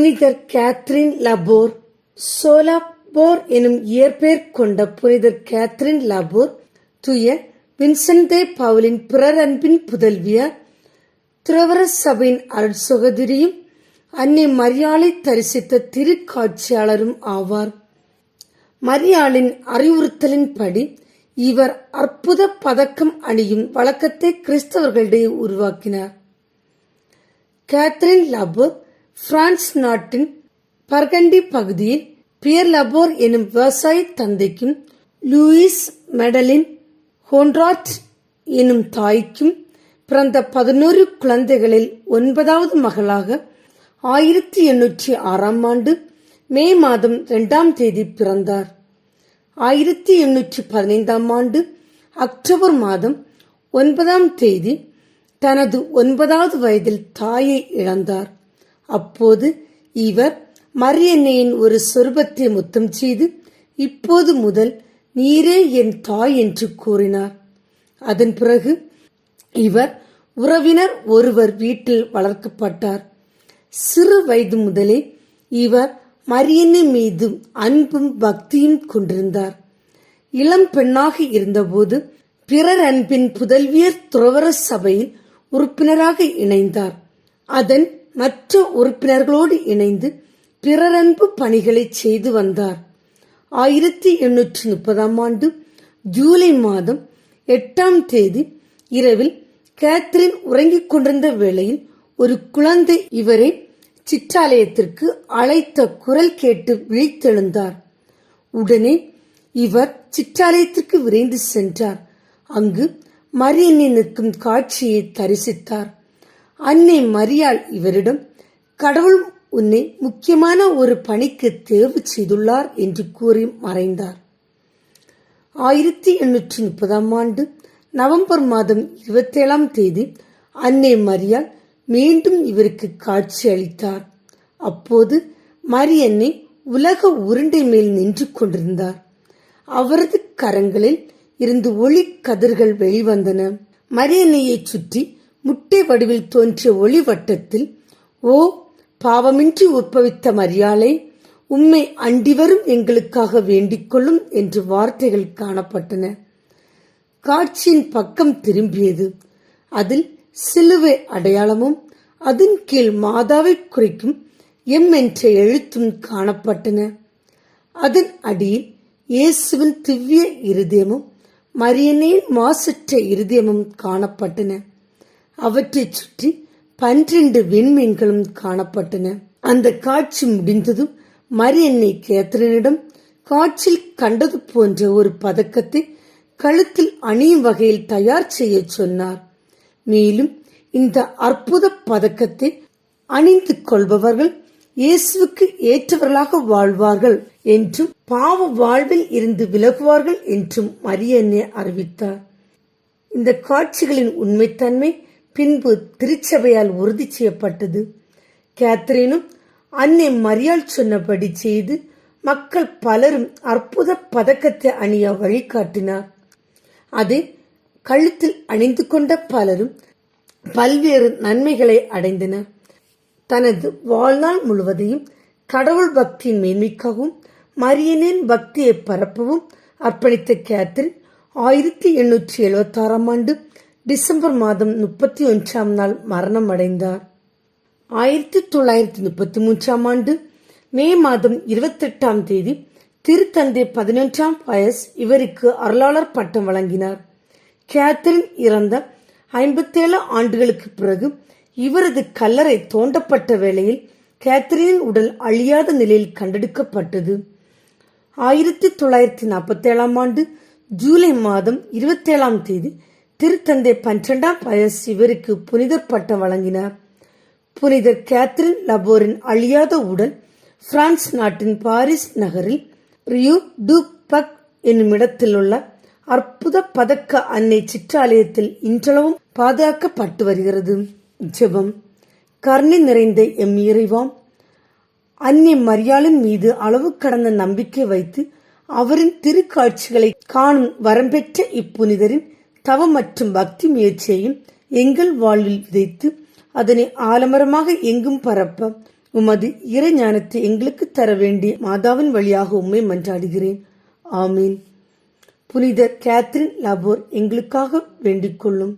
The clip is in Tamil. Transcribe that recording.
புனிதர் கேத்ரின் லபோர் சோலாபோர் எனும் இயற்பெயர் கொண்ட புனிதர் கேத்ரின் லபோர் தூய வின்சென்டே பவுலின் பிறரன்பின் புதல்வியார் துறவர சபையின் அருட்சகோதரியும் அன்னை மரியாளை தரிசித்த திருக்காட்சியாளரும் ஆவார். மரியாளின் அறிவுறுத்தலின்படி இவர் அற்புத பதக்கம் அணியும் வழக்கத்தை கிறிஸ்தவர்களிடையே உருவாக்கினார். கேத்ரின் லபோர் பிரான்ஸ் நாட்டின் பர்கண்டி பகுதியில் பியர் லபோர் எனும் விவசாய தந்தைக்கும் லூயிஸ் மெடலின் ஹோன்ராட் எனும் தாய்க்கும் பிறந்த பதினோரு குழந்தைகளில் ஒன்பதாவது மகளாக ஆயிரத்தி எண்ணூற்றி ஆறாம் ஆண்டு மே மாதம் இரண்டாம் தேதி பிறந்தார். ஆயிரத்தி எண்ணூற்றி பதினைந்தாம் ஆண்டு அக்டோபர் மாதம் ஒன்பதாம் தேதி தனது ஒன்பதாவது வயதில் தாயை இழந்தார். அப்போது இவர் மரியன்னையின் ஒரு சொருபத்தை முத்தம் செய்து இப்போது முதல் நீரே என் தாய் என்று கூறினார். அதன் பிறகு இவர் உறவினர் ஒருவர் வீட்டில் வளர்க்கப்பட்டார். சிறு வயது முதலே இவர் மரியன்னை மீது அன்பும் பக்தியும் கொண்டிருந்தார். இளம் பெண்ணாக இருந்தபோது பிறர் அன்பின் புதல்வியர் துறவர சபையில் உறுப்பினராக இணைந்தார். அதன் மற்ற உறுப்பினர்களோடு இணைந்து பிறரன்பு பணிகளை செய்து வந்தார். ஆயிரத்தி எண்ணூற்றி முப்பதாம் ஆண்டு ஜூலை மாதம் எட்டாம் தேதி இரவில் கேத்ரின் உறங்கிக் கொண்டிருந்த வேளையில் ஒரு குழந்தை இவரை சிற்றாலயத்திற்கு அழைத்த குரல் கேட்டு விழித்தெழுந்தார். உடனே இவர் சிற்றாலயத்திற்கு விரைந்து சென்றார். அங்கு மரியன்னை நிற்கும் காட்சியை தரிசித்தார். அன்னை மரியாள் இவரிடம் கடவுள் உன்னை முக்கியமான ஒரு பணிக்கு தேர்வு செய்துள்ளார் என்று கூறி மறைந்தார். ஆயிரத்தி எண்ணூற்றி முப்பதாம் ஆண்டு நவம்பர் மாதம் இருபத்தேழாம் தேதி அன்னை மரியாள் மீண்டும் இவருக்கு காட்சி அளித்தார். அப்போது மரியன்னை உலக உருண்டை மேல் நின்று கொண்டிருந்தார். அவரது கரங்களில் இருந்து ஒளி கதிர்கள் வெளிவந்தன. மரியன்னையை சுற்றி முட்டை வடிவில் தோன்றிய ஒளி வட்டத்தில் ஓ பாவமின்றி உற்பவித்த மரியாளை உம்மை அண்டிவரும் எங்களுக்காக வேண்டிக்கொள்ளும் என்று வார்த்தைகள் காணப்பட்டன. காட்சியின் பக்கம் திரும்பியது. அதில் சிலுவை அடையாளமும் அதன் கீழ் மாதாவை குறிக்கும் எம் என்ற எழுத்தும் காணப்பட்டன. அதன் அடியில் இயேசுவின் திவ்ய இருதயமும் மரியனின் மாசற்ற இருதயமும் காணப்பட்டன. அவற்றைச் சுற்றி பன்னிரண்டு விண்மீன்களும் காணப்பட்டன. அந்த காட்சி முடிந்ததும் மரியன்னை கேத்தரினிடம் காட்சியில் கண்டது போன்ற ஒரு பதக்கத்தை கழுத்தில் அணியும் வகையில் தயார் செய்ய சொன்னார். மேலும் இந்த அற்புத பதக்கத்தை அணிந்து கொள்பவர்கள் இயேசுவுக்கு ஏற்றவர்களாக வாழ்வார்கள் என்றும் பாவ வாழ்வில் இருந்து விலகுவார்கள் என்றும் மரியன்னை அறிவித்தார். இந்த காட்சிகளின் உண்மைத்தன்மை பின்பு திருச்சபையால் உறுதி செய்யப்பட்டது. கேத்ரினும் அன்னை மரியாள் சொன்னபடி செய்து மக்கள் பலரும் அற்புத பதக்கத்தை அணிய வழிகாட்டினார். அது கழுத்தில் அணிந்து கொண்ட பலரும் பல்வேறு நன்மைகளை அடைந்தனர். தனது வாழ்நாள் முழுவதையும் கடவுள் பக்தியின் மேன்மைக்காகவும் மரியனின் பக்தியை பரப்பவும் அர்ப்பணித்த கேத்ரின் ஆயிரத்தி எண்ணூற்றி எழுபத்தி ஆறாம் ஆண்டு டிசம்பர் மாதம் முப்பத்தி ஒன்றாம் நாள் மரணம் அடைந்தார் ஆயிரத்தி தொள்ளாயிரத்தி முப்பத்தி மூன்றாம் ஆண்டு மே மாதம் இருபத்தெட்டாம் தேதி திருத்தந்தை பதினொன்றாம் பயஸ் இவருக்கு அருளாளர் பட்டம் வழங்கினார். கேத்தரின் இறந்த ஐம்பத்தேழு ஆண்டுகளுக்கு பிறகு இவரது கல்லறை தோண்டப்பட்ட வேளையில் கேத்தரினின் உடல் அழியாத நிலையில் கண்டெடுக்கப்பட்டது. ஆயிரத்தி தொள்ளாயிரத்தி நாற்பத்தேழாம் ஆண்டு ஜூலை மாதம் இருபத்தேழாம் தேதி திருத்தந்தை பன்னிரெண்டாம் பயஸ் இவருக்கு புனிதர் பட்டம் வழங்கினார். புனிதர் கேத்ரின் லபோரின் அழியாத உடல் பிரான்ஸ் நாட்டின் பாரிஸ் நகரில் ரியூ டு பக் என்னும் இடத்தில் உள்ள அற்புத பதக்க அன்னை சிற்றாலயத்தில் இன்றளவும் பாதுகாக்கப்பட்டு வருகிறது. ஜெபம். கருணை நிறைந்த எம் இறைவாம் அன்னை மரியாளின் மீது அளவு கடந்த நம்பிக்கை வைத்து அவரின் திருக்காட்சிகளை காணும் வரம்பெற்ற இப்புனிதரின் தவம் மற்றும் பக்தி முயற்சியையும் எங்கள் வாழ்வில் விதைத்து அதனை ஆலமரமாக எங்கும் பரப்ப உமது இறைஞானத்தை எங்களுக்கு தர வேண்டிய மாதாவின் வழியாக உம்மை மன்றாடுகிறேன். ஆமீன். புனித கேத்ரின் லபோர் எங்களுக்காக வேண்டிக் கொள்ளும்.